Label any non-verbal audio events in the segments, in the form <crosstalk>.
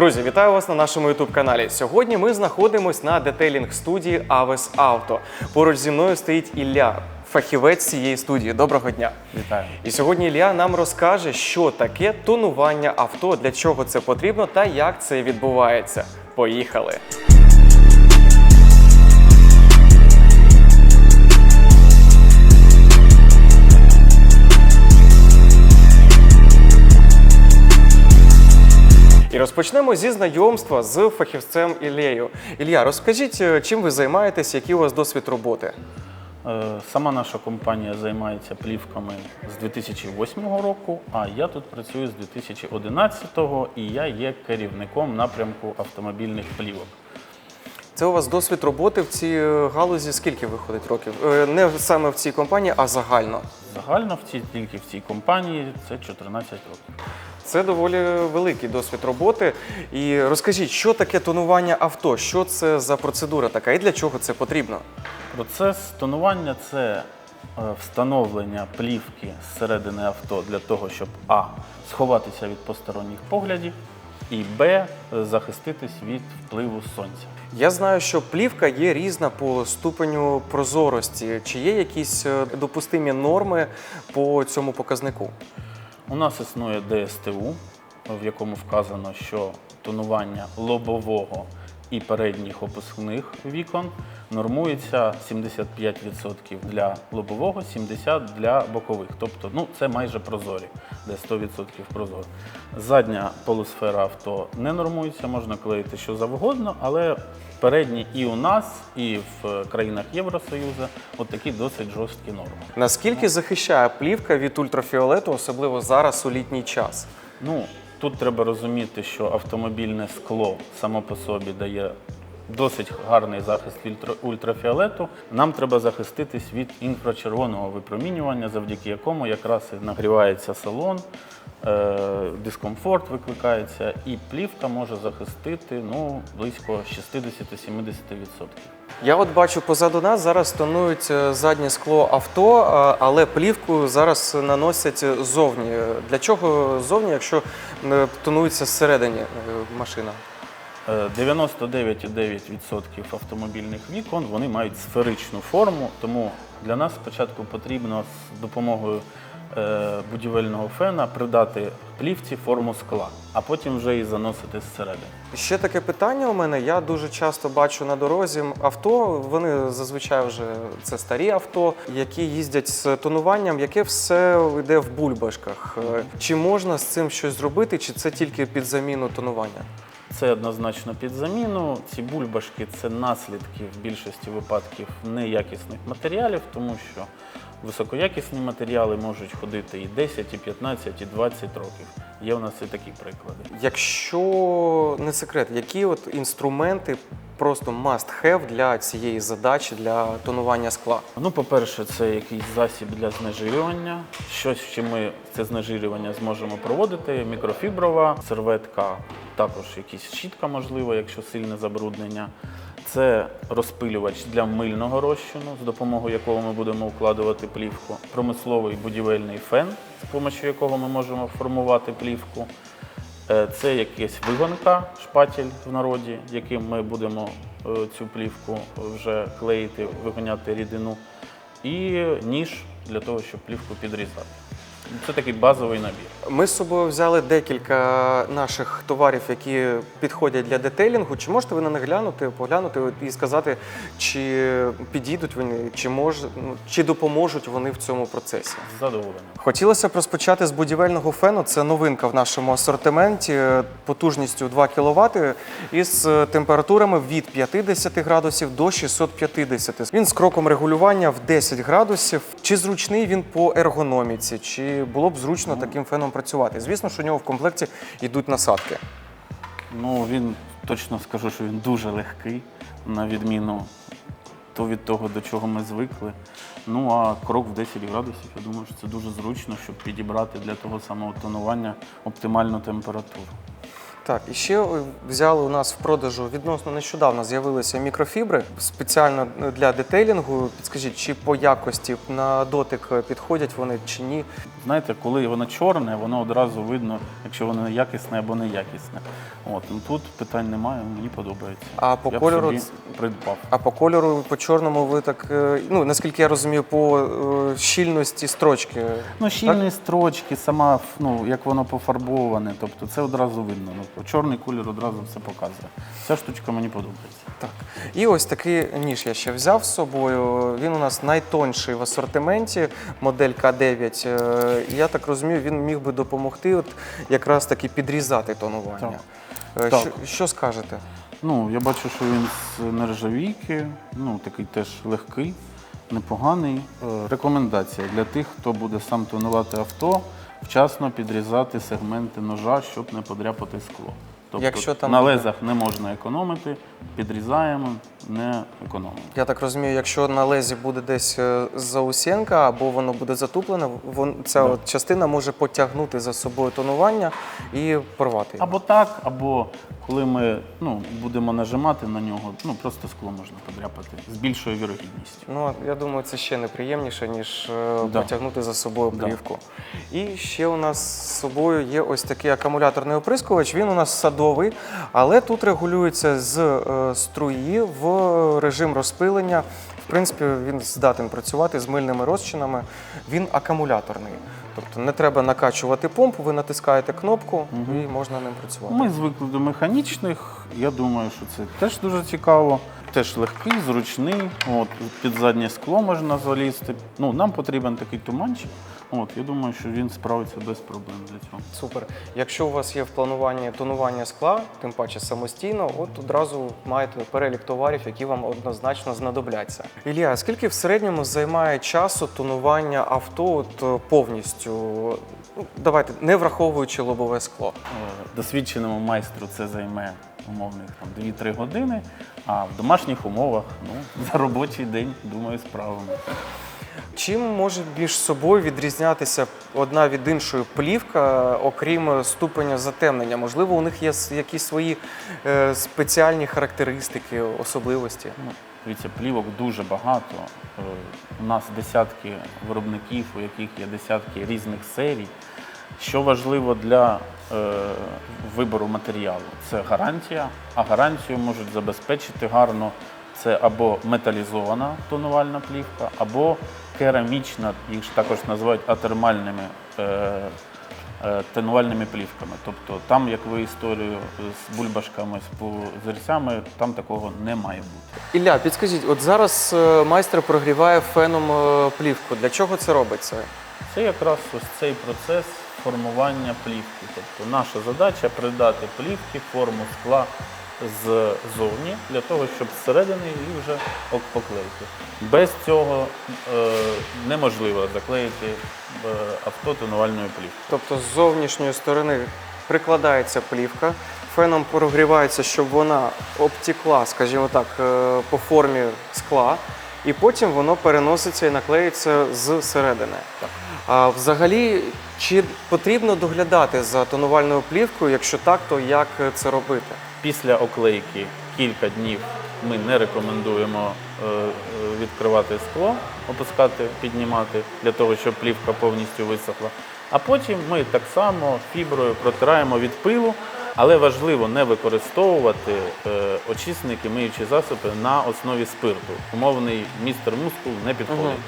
Друзі, вітаю вас на нашому youtube каналі. Сьогодні ми знаходимось на детейлінг студії Aves Auto. Поруч зі мною стоїть Ілля, фахівець цієї студії. Доброго дня. Вітаю. І сьогодні Ілля нам розкаже, що таке тонування авто, для чого це потрібно та як це відбувається. Поїхали! Розпочнемо зі знайомства з фахівцем Іллею. Ілля, розкажіть, е, чим ви займаєтесь, який у вас досвід роботи? Е, Сама наша компанія займається плівками з 2008 року, а я тут працюю з 2011 і я є керівником напрямку автомобільних плівок. Це у вас досвід роботи в цій е, галузі скільки виходить років? Е, Не саме в цій компанії, а загально. Загально в цій, тільки в цій компанії це 14 років. Це доволі великий досвід роботи. І розкажіть, що таке тонування авто? Що це за процедура така і для чого це потрібно? Процес тонування це е, встановлення плівки зсередини авто для того, щоб А. сховатися від посторонніх поглядів, і Б. захиститись від впливу сонця. Я знаю, що плівка є різна по ступеню прозорості. Чи є якісь е, допустимі норми по цьому показнику? У нас існує ДСТУ, в якому вказано, що тонування лобового і передніх опускних вікон нормується 75% для лобового, 70% для бокових. Тобто, ну це майже прозорі, де 100% прозоро. Задня полусфера авто не нормується, можна клеїти що завгодно, але передні і у нас, і в країнах Євросоюзу от такі досить жорсткі норми. Наскільки захищає плівка від ультрафіолету, особливо зараз у літній час? Ну, тут треба розуміти, що автомобільне скло само по собі дає досить гарний захист ультрафіолету. Нам треба захиститись від інфрачервоного випромінювання, завдяки якому якраз і нагрівається салон, е, дискомфорт викликається, і плівка може захистити ну, близько 60-70%. Я от бачу позаду нас зараз тонують е, заднє скло авто, але плівку зараз наносять ззовні. Для чого ззовні, якщо е, тонується зсередині е, машина? Е, 99,9% автомобільних вікон вони мають сферичну форму, тому для нас спочатку потрібно з допомогою е, будівельного фена придати плівці форму скла, а потім вже і заносити зсередини. Ще таке питання у мене. Я дуже часто бачу на дорозі авто. Вони зазвичай вже це старі авто, які їздять з тонуванням, яке все йде в бульбашках. Е, Чи можна з цим щось зробити, чи це тільки під заміну тонування? Це однозначно під заміну. Ці бульбашки це наслідки в більшості випадків неякісних матеріалів, тому що високоякісні матеріали можуть ходити і 10, і 15, і 20 років. Є в нас і такі приклади. Якщо не секрет, які от інструменти просто must have для цієї задачі для тонування скла? Ну, по-перше, це якийсь засіб для знежирювання. Щось, що ми це знежирювання зможемо проводити. Мікрофіброва серветка, також якась щітка, можливо, якщо сильне забруднення. Це розпилювач для мильного розчину, з допомогою якого ми будемо укладувати плівку. Промисловий будівельний фен, з допомогою якого ми можемо формувати плівку. Е, Це якась вигонка, шпатель в народі, яким ми будемо е, цю плівку вже клеїти, вигоняти рідину, і ніж для того, щоб плівку підрізати. Це такий базовий набір. Ми з собою взяли декілька наших товарів, які підходять для детейлінгу. Чи можете ви на них глянути, поглянути і сказати, чи підійдуть вони, чи мож, ну, чи допоможуть вони в цьому процесі? З задоволенням. Хотілося б розпочати з будівельного фену. Це новинка в нашому асортименті потужністю 2 кВт із е, температурами від 50 градусів до 650. Він з кроком регулювання в 10 градусів. Чи зручний він по ергономіці? Чи було б зручно таким феном працювати? Звісно, що у нього в комплекті йдуть насадки. Ну, він точно скажу, що він дуже легкий, на відміну то від того, до чого ми звикли. Ну а крок в 10 градусів, я думаю, що це дуже зручно, щоб підібрати для того самого тонування оптимальну температуру. Так, і ще е, взяли у нас в продажу відносно нещодавно з'явилися мікрофібри спеціально для детейлінгу. Підскажіть, чи по якості на дотик е, підходять вони чи ні? Знаєте, коли воно чорне, воно одразу видно, якщо воно якісне або неякісне. От ну тут питань немає, мені подобається. А по Я кольору собі придбав. А по кольору, по чорному, ви так, е, ну наскільки я розумію, по е, щільності строчки. Ну, щільні строчки, сама ну, як воно пофарбоване, тобто це одразу видно. Ну, чорний колір одразу все показує. Ця штучка мені подобається. Так. І ось такий ніж я ще взяв з собою. Він у нас найтонший в асортименті, модель К9. Е, Я так розумію, він міг би допомогти от якраз таки підрізати тонування. Е, Так. Що, що скажете? Ну, я бачу, що він з нержавійки, ну такий теж легкий, непоганий. Е, Рекомендація для тих, хто буде сам тонувати авто, вчасно підрізати сегменти ножа, щоб не подряпати скло. Тобто Якщо там на буде- лезах не можна економити, підрізаємо, не економимо. Я так розумію, якщо на лезі буде десь е, заусенка або воно буде затуплене, вон, ця от частина може потягнути за собою тонування і порвати. його. Або так, або коли ми ну, будемо нажимати на нього, ну просто скло можна подряпати з більшою вірогідністю. Ну, я думаю, це ще неприємніше, ніж е, Да. потягнути за собою Да. І ще у нас з собою є ось такий акумуляторний оприскувач. Він у нас садовий, але тут регулюється з е, струї в режим розпилення. В принципі, він здатен працювати з мильними розчинами. Він акумуляторний. Тобто не треба накачувати помпу, ви натискаєте кнопку і можна ним працювати. Ми звикли до механічних. Я думаю, що це теж дуже цікаво. Теж легкий, зручний. От, під заднє скло можна залізти. Ну, нам потрібен такий туманчик. От, я думаю, що він справиться без проблем для цього. Супер. Якщо у вас є в плануванні тонування скла, тим паче самостійно, от одразу маєте перелік товарів, які вам однозначно знадобляться. Ілля, скільки в середньому займає часу тонування авто от, е, повністю? Ну, давайте, не враховуючи лобове скло. Е, Досвідченому майстру це займе умовних там 2-3 години, а в домашніх умовах ну, <laughs> за робочий день, думаю, справимо. Чим може між собою відрізнятися одна від іншої плівка, окрім ступеня затемнення? Можливо, у них є якісь свої е, спеціальні характеристики, особливості? Ну, дивіться, плівок дуже багато. Е, У нас десятки виробників, у яких є десятки різних серій. Що важливо для е, вибору матеріалу? Це гарантія, а гарантію можуть забезпечити гарно. Це або металізована тонувальна плівка, або керамічна, їх ж також називають атермальними е, е, тонувальними плівками. Тобто там, як ви історію з бульбашками, з пузирцями, там такого не має бути. Ілля, підскажіть, от зараз е, майстер прогріває феном е, плівку. Для чого це робиться? Це якраз ось цей процес формування плівки. Тобто наша задача придати плівки форму скла ззовні для того, щоб зсередини її вже поклеїти. Без цього е, неможливо заклеїти е, авто тонувальною плівкою. Тобто з зовнішньої сторони прикладається плівка, феном прогрівається, щоб вона обтікла, скажімо так, е, по формі скла, і потім воно переноситься і наклеїться з середини. А взагалі, чи потрібно доглядати за тонувальною плівкою? Якщо так, то як це робити? Після оклейки кілька днів ми не рекомендуємо е, е, відкривати скло, опускати, піднімати для того, щоб плівка повністю висохла. А потім ми так само фіброю протираємо від пилу, але важливо не використовувати е, очисники, миючі засоби на основі спирту. Умовний містер мускул не підходить.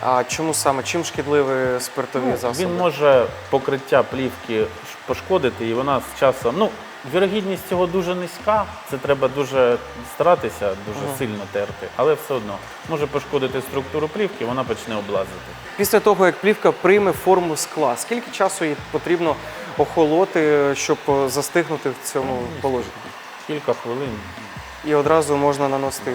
А чому саме? Чим шкідливі спиртові Ну, засоби? Він може покриття плівки пошкодити, і вона з часом. Ну, вірогідність цього дуже низька. Це треба дуже старатися, дуже сильно терти, але все одно може пошкодити структуру плівки, вона почне облазити. Після того, як плівка прийме форму скла, скільки часу їй потрібно охолоти, щоб е, застигнути в цьому положенні? Кілька хвилин і одразу можна наносити.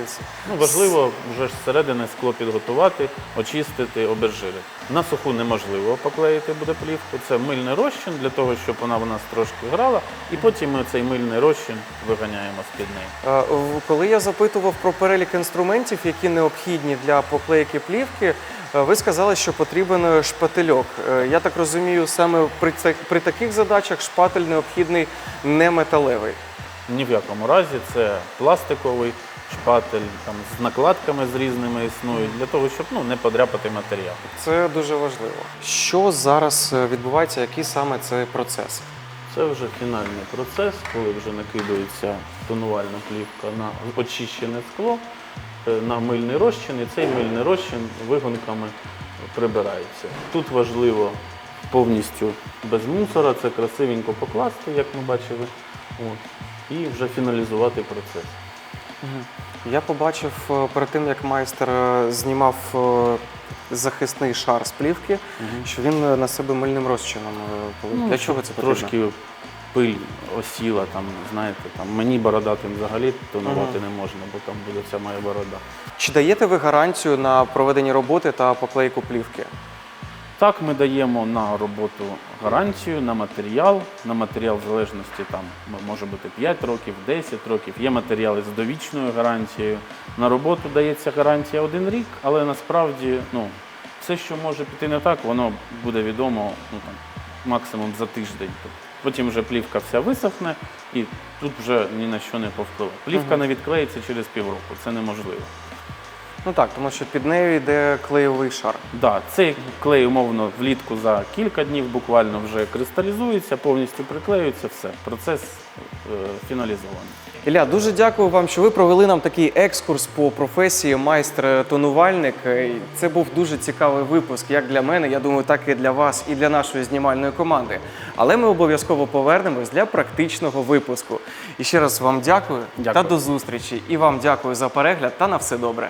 Ну, важливо вже зсередини скло підготувати, очистити, обезжирити. На суху неможливо поклеїти буде плівку. Це мильний розчин для того, щоб вона в нас трошки грала, і потім ми цей мильний розчин виганяємо з-під неї. Коли я запитував про перелік інструментів, які необхідні для поклейки плівки, ви сказали, що потрібен е, шпательок. Е, Я так розумію, саме при, це- при таких задачах шпатель необхідний не металевий. Ні в якому разі це пластиковий шпатель там, з накладками з різними існують, для того, щоб ну, не подряпати матеріал. Це дуже важливо. Що зараз е, відбувається, який саме це процес? Це вже фінальний процес, коли вже накидується тонувальна плівка на очищене скло, е, на мильний розчин, і цей мильний розчин вигонками прибирається. Тут важливо повністю без мусора, це красивенько покласти, як ми бачили, от, і вже фіналізувати процес. Я побачив е, перед тим, як майстер е, знімав е, захисний шар з плівки, що він на себе мильним розчином. полив. Для чого це потрібно? Трошки пиль осіла, там, знаєте, там, мені бородатим взагалі тонувати не можна, бо там буде вся моя борода. Чи даєте ви гарантію на проведені роботи та поклейку плівки? Так, ми даємо на роботу гарантію на матеріал. На матеріал в залежності там може бути 5 років, 10 років. Є матеріали з довічною гарантією. На роботу дається гарантія один рік, але насправді ну, все, що може піти не так, воно буде відомо ну, там, максимум за тиждень. Тобто Потім вже плівка вся висохне і тут вже ні на що не повпливає. Плівка не відклеїться через півроку, це неможливо. Ну так, тому що під нею йде клеєвий шар. Да, цей клей умовно влітку за кілька днів буквально вже кристалізується, повністю приклеюється, все. Процес е, фіналізований. Ілля, дуже дякую вам, що ви провели нам такий екскурс по професії майстер-тонувальник. Е, Це був дуже цікавий випуск, як для мене, я думаю, так і для вас, і для нашої знімальної команди. Але ми обов'язково повернемось для практичного випуску. І ще раз вам дякую, Дякую. та до зустрічі. І вам дякую за перегляд та на все добре.